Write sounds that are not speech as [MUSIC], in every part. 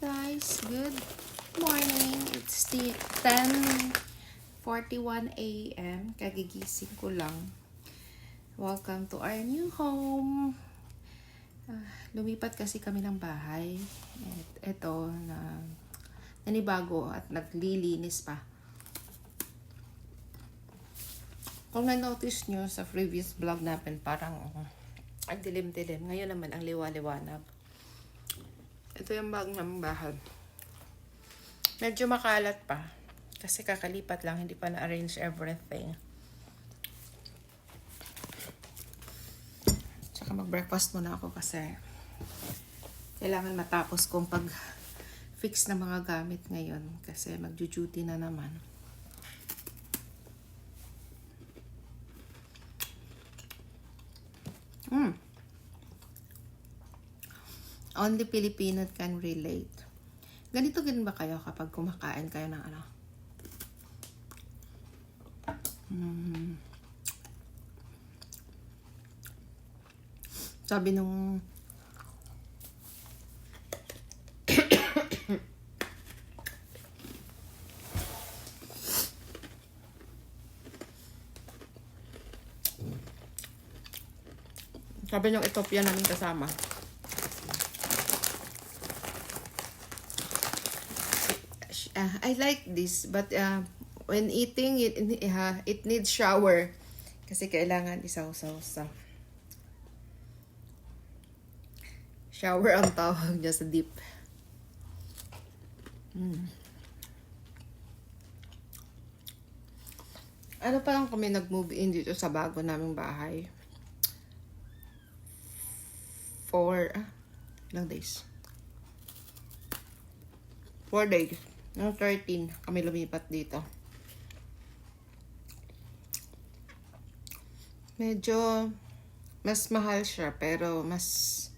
guys, good morning. It's the 10:41 a.m. Kagigising ko lang. Welcome to our new home. Ah, lumipat kasi kami ng bahay. At eto na nanibago at naglilinis pa. Kung na-notice nyo sa previous vlog natin, parang oh, ang dilim-dilim. Ngayon naman ang liwa-liwanag. Ito yung bag ng bahay. Medyo makalat pa. Kasi kakalipat lang, hindi pa na-arrange everything. Tsaka mag-breakfast muna ako kasi kailangan matapos kong pag-fix ng mga gamit ngayon kasi mag-duty na naman. Mm. Only Filipino can relate. Ganito din ba kayo kapag kumakain kayo ng ano? Mm. Sabi nung [COUGHS] Sabi nung Ethiopia namin kasama. Uh, I like this, but uh, when eating, it, uh, it needs shower. Kasi kailangan isaw-saw-saw. Shower ang tawag niya sa deep. Mm. Ano pa lang kami nag-move in dito sa bago naming bahay? Four, ah, ilang days? Four days. No, 13 kami lumipat dito. Medyo mas mahal siya pero mas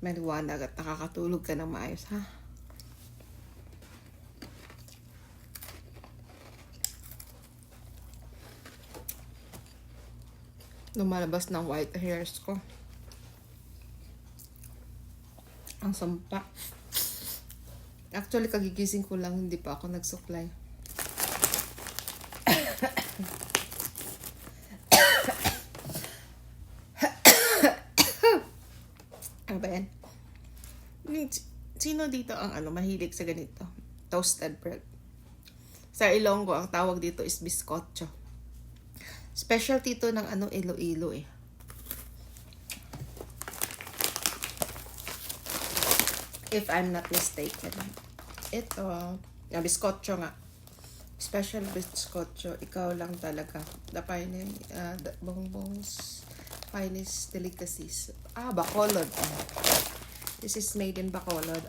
maliwanag at nakakatulog ka ng maayos ha. Lumalabas ng white hairs ko. Ang sampa. Actually, kagigising ko lang, hindi pa ako nagsuklay. ano ba yan? Sino dito ang ano, mahilig sa ganito? Toasted bread. Sa Ilonggo, ang tawag dito is biscocho. Specialty to ng ano, Iloilo eh. If I'm not mistaken. Ito, yung biscocho nga. Special biscocho. Ikaw lang talaga. The finest, uh, the bongbong's finest delicacies. Ah, Bacolod. This is made in Bacolod.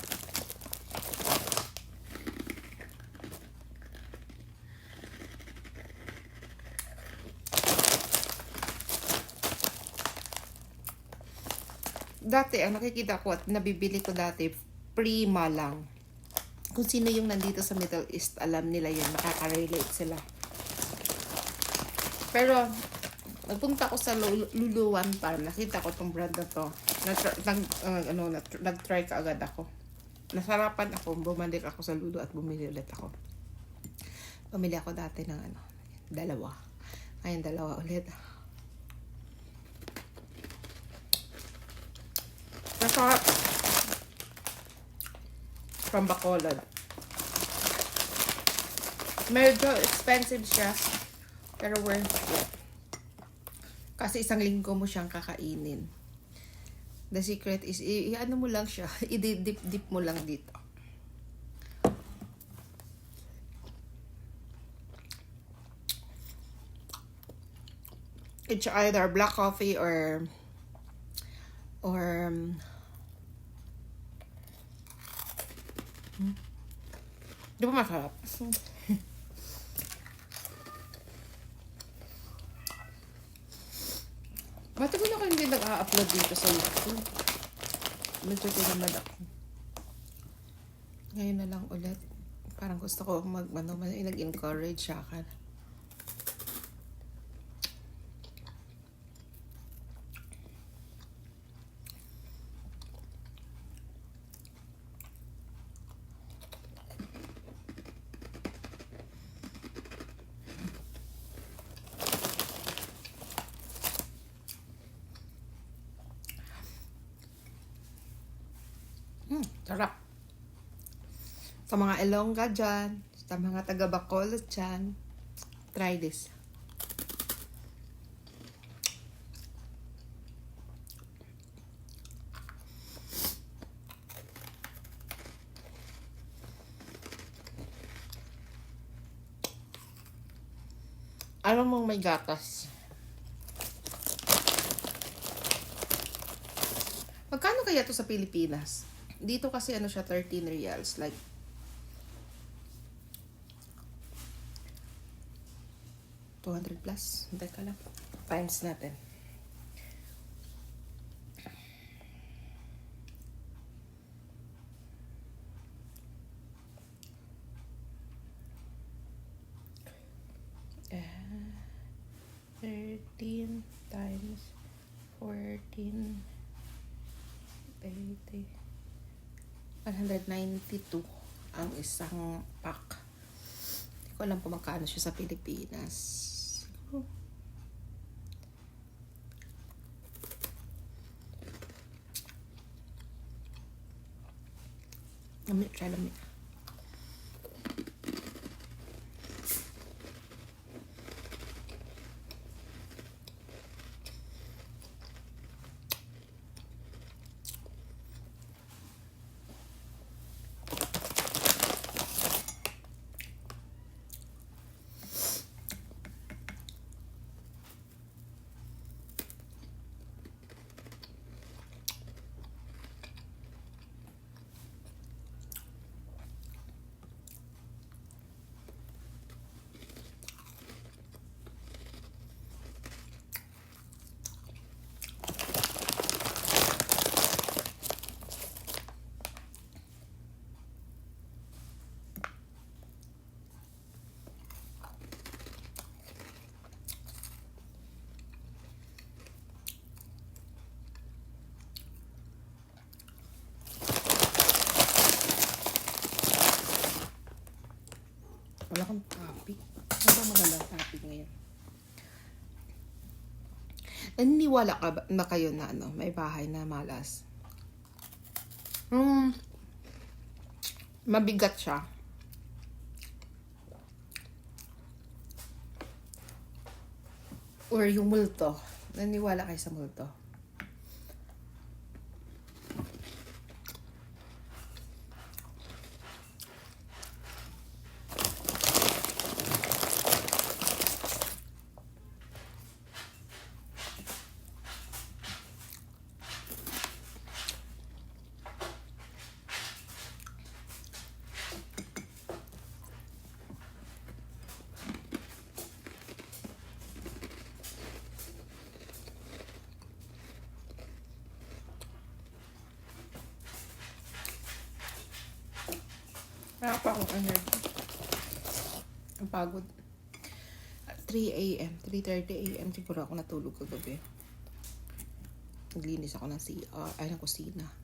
Dati, ang nakikita ko at nabibili ko dati, prima lang. Kung sino yung nandito sa Middle East, alam nila yun, nakaka-relate sila. Pero, nagpunta ko sa Luluwan Farm, nakita ko tong brand na to. Nag, nag, uh, ano, nag-try ka agad ako. Nasarapan ako, bumalik ako sa Lulu at bumili ulit ako. Bumili ako dati ng ano, dalawa. Ngayon, dalawa ulit. Masarap. From Bacolod. Medyo expensive siya. Pero worth it. Kasi isang linggo mo siyang kakainin. The secret is, i-ano mo lang siya. [LAUGHS] I-dip-dip mo lang dito. It's either black coffee or or um, di ba masarap? [LAUGHS] Matagal na ko hindi nag-a-upload dito sa YouTube. Medyo tinamad ako. Ngayon na lang ulit. Parang gusto ko mag, ano, nag-encourage siya ka. Sarap. Sa mga Ilongga dyan, sa mga taga Bacolod dyan, try this. Alam mong may gatas. Magkano kaya to sa Pilipinas? Dito kasi ano siya, 13 reals. Like, two hundred plus. Hindi ka lang. Times natin. Ah, 13 times 14 80 192 ang isang pack. Hindi ko alam kung magkano siya sa Pilipinas. Siguro. Lami, try lami. Wala kang topic. Ano ba magandang topic ngayon? Naniniwala ka ba na kayo na ano, may bahay na malas? Hmm, mabigat siya. Or yung multo. Naniniwala kayo sa multo? Wala pa akong energy. Ang pagod. 3 a.m. 3.30 a.m. siguro ako natulog kagabi. Naglinis ako ng CR, ay ng kusina.